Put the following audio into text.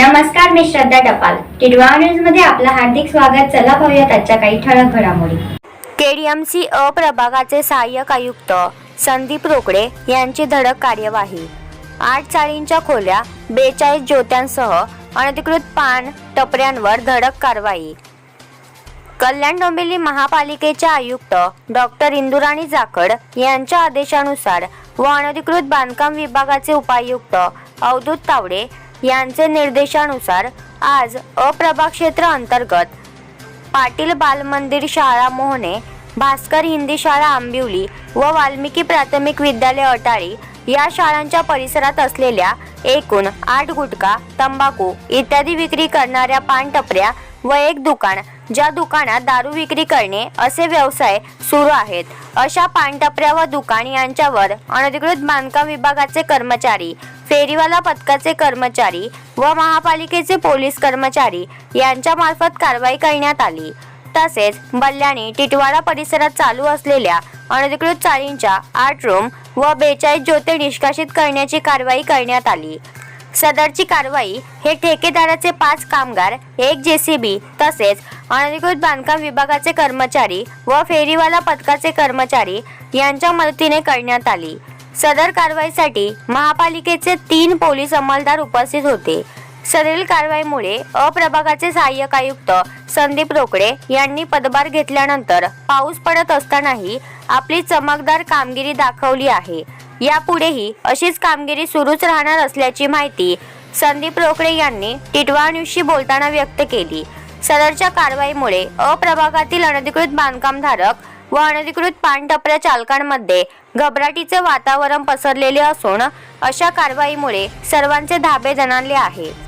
नमस्कार मी श्रद्धा टपाल. टिडवा न्यूजमध्ये आपलं हार्दिक स्वागत. चला पाहूयात आजच्या काही ठळक घडामोडी. केडीएमसी अ प्रभागाचे सहाय्यक आयुक्त संदीप रोकडे यांची धडक कार्यवाही. आठ चाळींच्या खोल्या बेचाळीस ज्योत्यांसह अनधिकृत पान टपऱ्यांवर धडक कारवाई. कल्याण डोंबिवली महापालिकेच्या आयुक्त डॉक्टर इंदुराणी जाखड यांच्या आदेशानुसार व अनधिकृत बांधकाम विभागाचे उपायुक्त अवधूत तावडे यांचे निर्देशानुसार आज अप्रभा क्षेत्र अंतर्गत पाटील बालमंदिर शाळा मोहने भास्कर हिंदी शाळा आंबिवली व वाल्मिकी प्राथमिक विद्यालय अटाळी या शाळांच्या परिसरात असलेल्या एकूण आठ गुटखा तंबाखू इत्यादी विक्री करणाऱ्या पानटपऱ्या व एक दुकान ज्या दुकानात दारू विक्री करणे असे व्यवसाय सुरू आहेत. अशा पानटपऱ्या व दुकान यांच्यावर अनधिकृत बांधकाम विभागाचे कर्मचारी फेरीवाला पथकाचे कर्मचारी व महापालिकेचे पोलीस कर्मचारी यांच्यामार्फत कारवाई करण्यात आली. तसेच बल्लाणी टिटवाडा परिसरात चालू असलेल्या अनधिकृत चाळींच्या आठ रूम व बेचाळीस ज्योते निष्कासित करण्याची कारवाई करण्यात आली. सदरची कारवाई हे ठेकेदाराचे पाच कामगार एक जेसीबी तसेच अनधिकृत बांधकाम विभागाचे कर्मचारी व फेरीवाला पथकाचे कर्मचारी यांच्या मदतीने करण्यात आली. सदर कारवाईसाठी महापालिकेचे तीन पोलीस अंमलदार उपस्थित होते. सदरील कारवाईमुळे अप्रभागाचे सहाय्यक आयुक्त संदीप रोकडे यांनी पदभार घेतल्यानंतर पाऊस पडत असतानाही आपली चमकदार कामगिरी दाखवली आहे. यापुढेही अशीच कामगिरी सुरूच राहणार असल्याची माहिती संदीप रोकडे यांनी टिटवा न्यूजशी बोलताना व्यक्त केली. सदरच्या कारवाईमुळे अप्रभागातील अनधिकृत बांधकामधारक व अनधिकृत पानटपऱ्या चालकांमध्ये घबराटीचे वातावरण पसरलेले असून अशा कारवाईमुळे सर्वांचे धाबे जणांले आहे